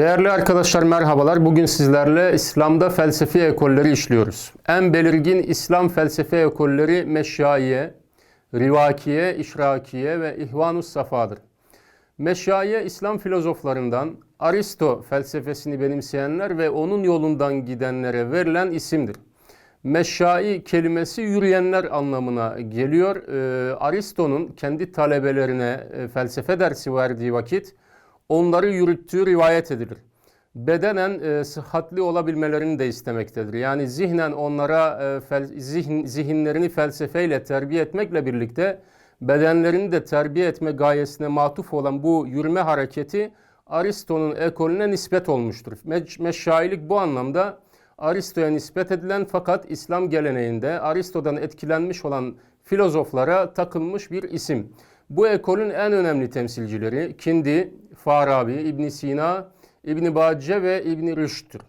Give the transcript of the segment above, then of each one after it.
Değerli arkadaşlar merhabalar. Bugün sizlerle İslam'da felsefi ekolleri işliyoruz. En belirgin İslam felsefi ekolleri Meşşaiye, Rivakiye, İşrakiye ve İhvanus Safa'dır. Meşşaiye İslam filozoflarından Aristo felsefesini benimseyenler ve onun yolundan gidenlere verilen isimdir. Meşşai kelimesi yürüyenler anlamına geliyor. Ee, Aristo'nun kendi talebelerine e, felsefe dersi verdiği vakit onları yürüttüğü rivayet edilir. Bedenen e, sıhhatli olabilmelerini de istemektedir. Yani zihnen onlara e, fel, zihin, zihinlerini felsefeyle terbiye etmekle birlikte bedenlerini de terbiye etme gayesine matuf olan bu yürüme hareketi Aristo'nun ekolüne nispet olmuştur. Me- Meşşailik bu anlamda Aristo'ya nispet edilen fakat İslam geleneğinde Aristo'dan etkilenmiş olan filozoflara takılmış bir isim. Bu ekolün en önemli temsilcileri Kindi, Farabi, İbn Sina, İbn Bacce ve İbn Rüşd'tür.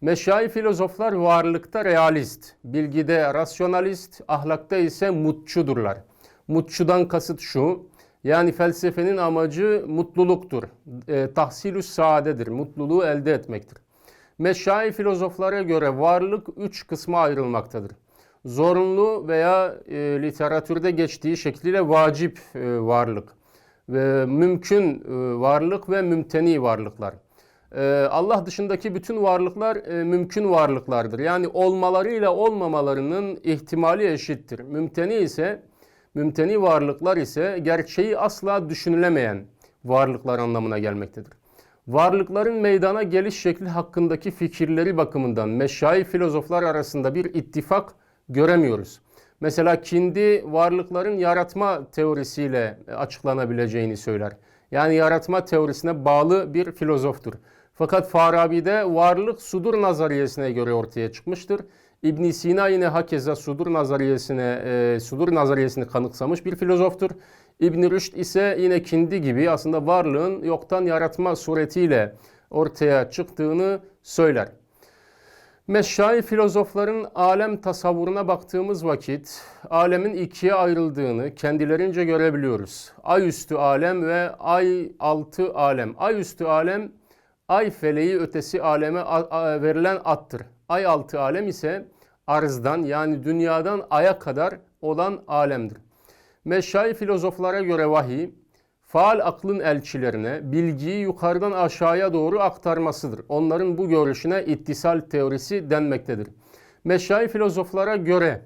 Meşai filozoflar varlıkta realist, bilgide rasyonalist, ahlakta ise mutçudurlar. Mutçudan kasıt şu, yani felsefenin amacı mutluluktur. E, tahsilüs saadedir, mutluluğu elde etmektir. Meşai filozoflara göre varlık üç kısma ayrılmaktadır. Zorunlu veya e, literatürde geçtiği şekliyle vacip e, varlık ve mümkün e, varlık ve mümteni varlıklar. E, Allah dışındaki bütün varlıklar e, mümkün varlıklardır. Yani olmalarıyla olmamalarının ihtimali eşittir. Mümteni ise mümteni varlıklar ise gerçeği asla düşünülemeyen varlıklar anlamına gelmektedir. Varlıkların meydana geliş şekli hakkındaki fikirleri bakımından meşai filozoflar arasında bir ittifak göremiyoruz. Mesela Kindi varlıkların yaratma teorisiyle açıklanabileceğini söyler. Yani yaratma teorisine bağlı bir filozoftur. Fakat Farabi'de varlık sudur nazariyesine göre ortaya çıkmıştır. İbn Sina yine hakeza sudur nazariyesine e, sudur nazariyesini kanıksamış bir filozoftur. İbn Rüşd ise yine Kindi gibi aslında varlığın yoktan yaratma suretiyle ortaya çıktığını söyler. Meşşai filozofların alem tasavvuruna baktığımız vakit alemin ikiye ayrıldığını kendilerince görebiliyoruz. Ay üstü alem ve ay altı alem. Ay üstü alem ay feleği ötesi aleme verilen attır. Ay altı alem ise arzdan yani dünyadan aya kadar olan alemdir. Meşşai filozoflara göre vahiy, faal aklın elçilerine bilgiyi yukarıdan aşağıya doğru aktarmasıdır. Onların bu görüşüne ittisal teorisi denmektedir. Meşşai filozoflara göre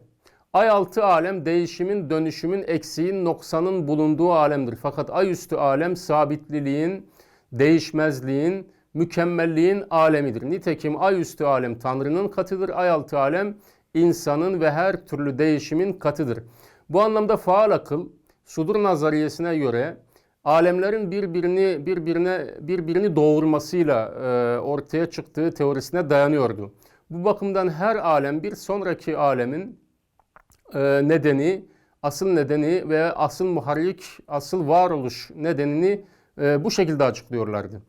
ay altı alem değişimin, dönüşümün, eksiğin, noksanın bulunduğu alemdir. Fakat ay üstü alem sabitliliğin, değişmezliğin, mükemmelliğin alemidir. Nitekim ay üstü alem Tanrı'nın katıdır, ay altı alem insanın ve her türlü değişimin katıdır. Bu anlamda faal akıl, sudur nazariyesine göre alemlerin birbirini birbirine birbirini doğurmasıyla e, ortaya çıktığı teorisine dayanıyordu. Bu bakımdan her alem bir sonraki alemin e, nedeni, asıl nedeni ve asıl muharrik, asıl varoluş nedenini e, bu şekilde açıklıyorlardı.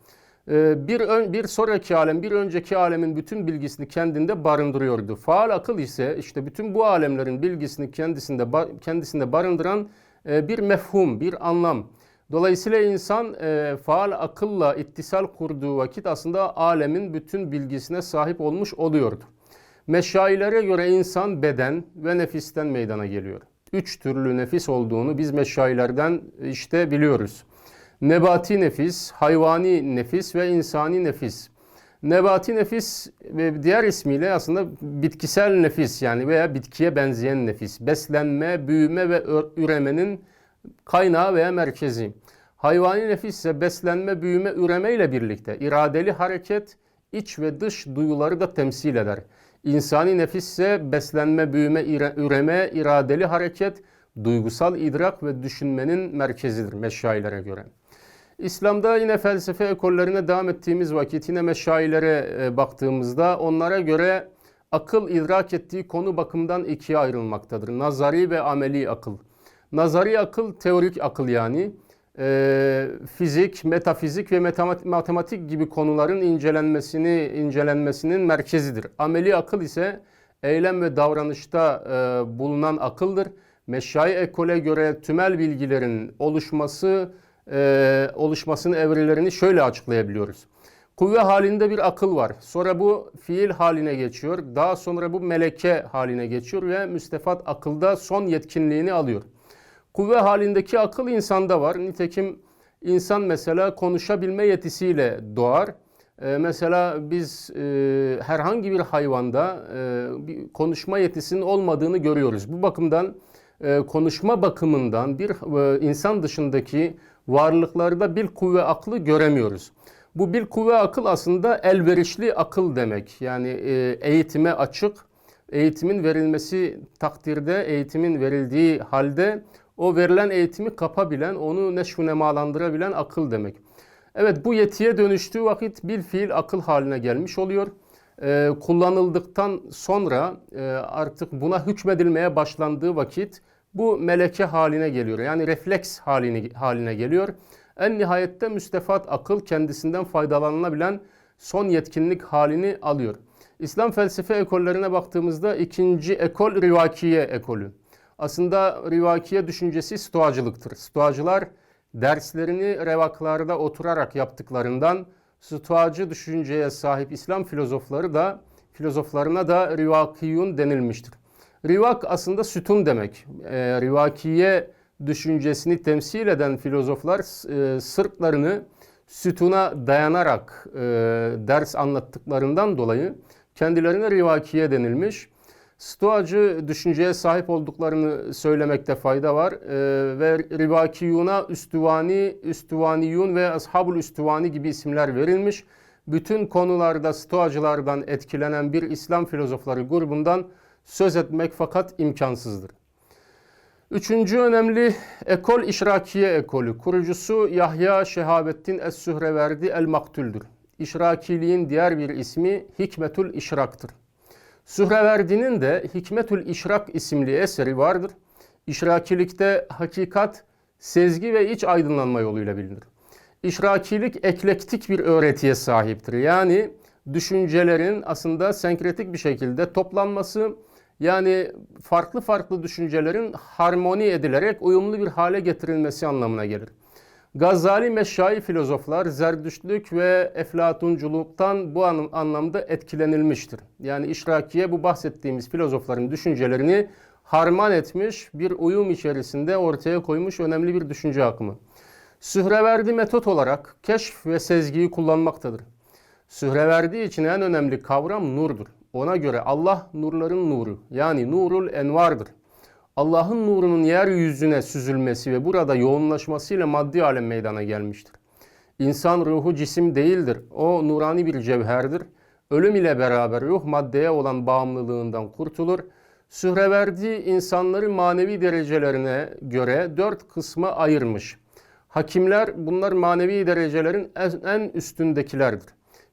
E, bir, ön, bir sonraki alem, bir önceki alemin bütün bilgisini kendinde barındırıyordu. Faal akıl ise işte bütün bu alemlerin bilgisini kendisinde kendisinde barındıran e, bir mefhum, bir anlam. Dolayısıyla insan e, faal akılla ittisal kurduğu vakit aslında alemin bütün bilgisine sahip olmuş oluyordu. Meşailere göre insan beden ve nefisten meydana geliyor. Üç türlü nefis olduğunu biz meşailerden işte biliyoruz. Nebati nefis, hayvani nefis ve insani nefis. Nebati nefis ve diğer ismiyle aslında bitkisel nefis yani veya bitkiye benzeyen nefis. Beslenme, büyüme ve üremenin kaynağı veya merkezi. Hayvani nefis ise beslenme, büyüme, üreme ile birlikte iradeli hareket, iç ve dış duyuları da temsil eder. İnsani nefis ise beslenme, büyüme, üreme, iradeli hareket, duygusal idrak ve düşünmenin merkezidir meşailere göre. İslam'da yine felsefe ekollerine devam ettiğimiz vakit yine meşailere baktığımızda onlara göre akıl idrak ettiği konu bakımından ikiye ayrılmaktadır. Nazari ve ameli akıl. Nazari akıl teorik akıl yani. E, fizik, metafizik ve matematik gibi konuların incelenmesini incelenmesinin merkezidir. Ameli akıl ise eylem ve davranışta e, bulunan akıldır. Meşai ekole göre tümel bilgilerin oluşması e, oluşmasının evrelerini şöyle açıklayabiliyoruz. Kuvve halinde bir akıl var. Sonra bu fiil haline geçiyor. Daha sonra bu meleke haline geçiyor ve müstefat akılda son yetkinliğini alıyor. Kuvve halindeki akıl insanda var. Nitekim insan mesela konuşabilme yetisiyle doğar. Ee, mesela biz e, herhangi bir hayvanda e, bir konuşma yetisinin olmadığını görüyoruz. Bu bakımdan e, konuşma bakımından bir e, insan dışındaki varlıklarda bir kuvve aklı göremiyoruz. Bu bir kuvve akıl aslında elverişli akıl demek. Yani e, eğitime açık, eğitimin verilmesi takdirde, eğitimin verildiği halde o verilen eğitimi kapabilen, onu neşvu nemalandırabilen akıl demek. Evet bu yetiye dönüştüğü vakit bir fiil akıl haline gelmiş oluyor. Ee, kullanıldıktan sonra e, artık buna hükmedilmeye başlandığı vakit bu meleke haline geliyor. Yani refleks haline, haline geliyor. En nihayette müstefat akıl kendisinden faydalanılabilen son yetkinlik halini alıyor. İslam felsefe ekollerine baktığımızda ikinci ekol rivakiye ekolü. Aslında rivakiye düşüncesi stoacılıktır. Stoacılar derslerini revaklarda oturarak yaptıklarından stoacı düşünceye sahip İslam filozofları da filozoflarına da rivakiyun denilmiştir. Rivak aslında sütun demek. E, rivakiye düşüncesini temsil eden filozoflar e, sırtlarını sütuna dayanarak e, ders anlattıklarından dolayı kendilerine rivakiye denilmiş. Stoacı düşünceye sahip olduklarını söylemekte fayda var e, ve rivakiyuna üstüvani, üstüvaniyun ve ashabul üstüvani gibi isimler verilmiş. Bütün konularda stoacılardan etkilenen bir İslam filozofları grubundan söz etmek fakat imkansızdır. Üçüncü önemli ekol İşrakiye ekolü. Kurucusu Yahya Şehabettin Es-Sühreverdi El-Maktüldür. İşrakiliğin diğer bir ismi Hikmetül İşrak'tır. Sühreverdi'nin de Hikmetül İşrak isimli eseri vardır. İşrakilikte hakikat, sezgi ve iç aydınlanma yoluyla bilinir. İşrakilik eklektik bir öğretiye sahiptir. Yani düşüncelerin aslında senkretik bir şekilde toplanması, yani farklı farklı düşüncelerin harmoni edilerek uyumlu bir hale getirilmesi anlamına gelir. Gazali meşai filozoflar Zerdüştlük ve Eflatunculuktan bu anlamda etkilenilmiştir. Yani işrakiye bu bahsettiğimiz filozofların düşüncelerini harman etmiş, bir uyum içerisinde ortaya koymuş önemli bir düşünce akımı. Sühreverdi metot olarak keşf ve sezgiyi kullanmaktadır. Sühreverdi için en önemli kavram nurdur. Ona göre Allah nurların nuru yani nurul envardır. Allah'ın nurunun yeryüzüne süzülmesi ve burada yoğunlaşmasıyla maddi alem meydana gelmiştir. İnsan ruhu cisim değildir. O nurani bir cevherdir. Ölüm ile beraber ruh maddeye olan bağımlılığından kurtulur. Sühreverdi insanları manevi derecelerine göre dört kısma ayırmış. Hakimler bunlar manevi derecelerin en üstündekilerdir.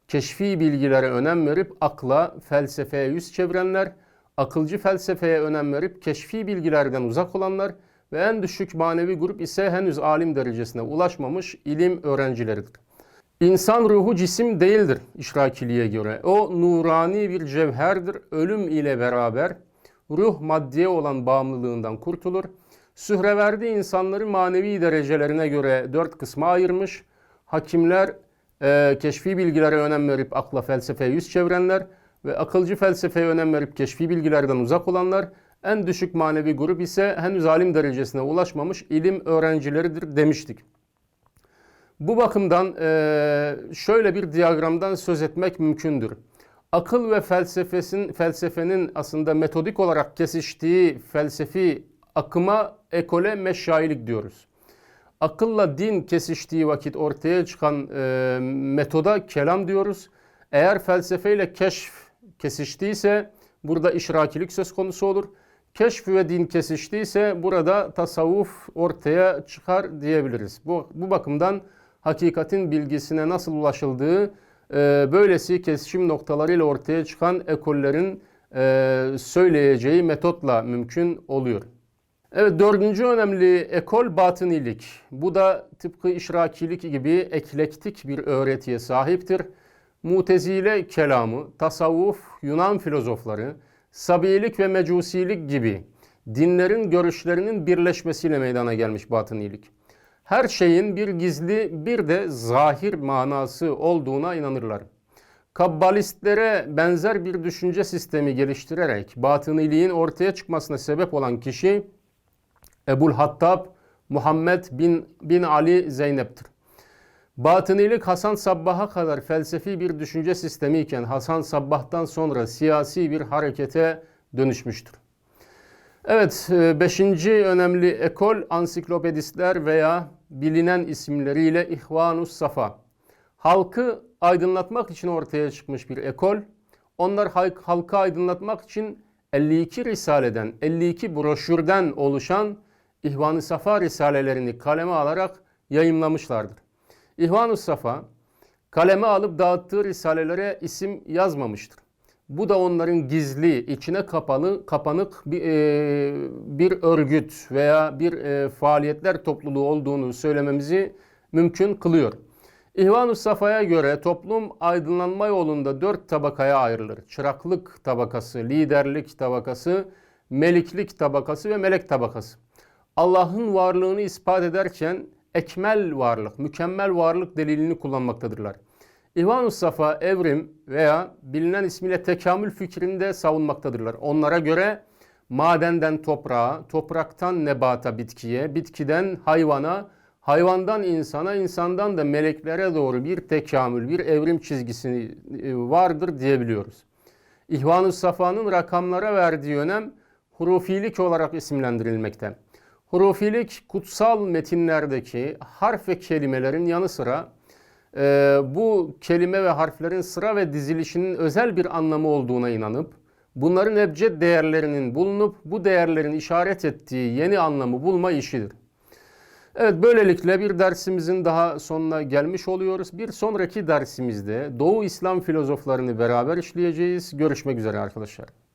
Keşfi bilgilere önem verip akla, felsefeye yüz çevirenler, akılcı felsefeye önem verip keşfi bilgilerden uzak olanlar ve en düşük manevi grup ise henüz alim derecesine ulaşmamış ilim öğrencileridir. İnsan ruhu cisim değildir işrakiliğe göre. O nurani bir cevherdir. Ölüm ile beraber ruh maddeye olan bağımlılığından kurtulur. Sühreverdi insanları manevi derecelerine göre dört kısma ayırmış. Hakimler e, keşfi bilgilere önem verip akla felsefeye yüz çevirenler, ve akılcı felsefeye önem verip keşfi bilgilerden uzak olanlar en düşük manevi grup ise henüz alim derecesine ulaşmamış ilim öğrencileridir demiştik. Bu bakımdan şöyle bir diyagramdan söz etmek mümkündür. Akıl ve felsefesin, felsefenin aslında metodik olarak kesiştiği felsefi akıma ekole meşayilik diyoruz. Akılla din kesiştiği vakit ortaya çıkan e, metoda kelam diyoruz. Eğer felsefeyle keşf kesiştiyse burada işrakilik söz konusu olur. Keşf ve din kesiştiyse burada tasavvuf ortaya çıkar diyebiliriz. Bu, bu bakımdan hakikatin bilgisine nasıl ulaşıldığı e, böylesi kesişim noktalarıyla ortaya çıkan ekollerin e, söyleyeceği metotla mümkün oluyor. Evet dördüncü önemli ekol batınilik. Bu da tıpkı işrakilik gibi eklektik bir öğretiye sahiptir. Mutezile kelamı, tasavvuf, Yunan filozofları, Sabiilik ve Mecusilik gibi dinlerin görüşlerinin birleşmesiyle meydana gelmiş batınilik. Her şeyin bir gizli bir de zahir manası olduğuna inanırlar. Kabbalistlere benzer bir düşünce sistemi geliştirerek batıniliğin ortaya çıkmasına sebep olan kişi Ebul Hattab Muhammed bin, bin Ali Zeynep'tir. Batınilik Hasan Sabbah'a kadar felsefi bir düşünce sistemi iken Hasan Sabbah'tan sonra siyasi bir harekete dönüşmüştür. Evet, e, beşinci önemli ekol ansiklopedistler veya bilinen isimleriyle İhvanus Safa. Halkı aydınlatmak için ortaya çıkmış bir ekol. Onlar halk, halkı aydınlatmak için 52 risaleden, 52 broşürden oluşan İhvan-ı Safa risalelerini kaleme alarak yayımlamışlardır. İhvan-ı Safa kaleme alıp dağıttığı risalelere isim yazmamıştır. Bu da onların gizli, içine kapalı, kapanık bir, e, bir örgüt veya bir e, faaliyetler topluluğu olduğunu söylememizi mümkün kılıyor. İhvan-ı Safa'ya göre toplum aydınlanma yolunda dört tabakaya ayrılır. Çıraklık tabakası, liderlik tabakası, meliklik tabakası ve melek tabakası. Allah'ın varlığını ispat ederken ekmel varlık, mükemmel varlık delilini kullanmaktadırlar. İhvan-ı Safa evrim veya bilinen ismiyle tekamül fikrini de savunmaktadırlar. Onlara göre madenden toprağa, topraktan nebata bitkiye, bitkiden hayvana, hayvandan insana, insandan da meleklere doğru bir tekamül, bir evrim çizgisi e, vardır diyebiliyoruz. İhvan-ı Safa'nın rakamlara verdiği önem hurufilik olarak isimlendirilmekte. Hurufilik kutsal metinlerdeki harf ve kelimelerin yanı sıra e, bu kelime ve harflerin sıra ve dizilişinin özel bir anlamı olduğuna inanıp bunların ebced değerlerinin bulunup bu değerlerin işaret ettiği yeni anlamı bulma işidir. Evet böylelikle bir dersimizin daha sonuna gelmiş oluyoruz. Bir sonraki dersimizde Doğu İslam filozoflarını beraber işleyeceğiz. Görüşmek üzere arkadaşlar.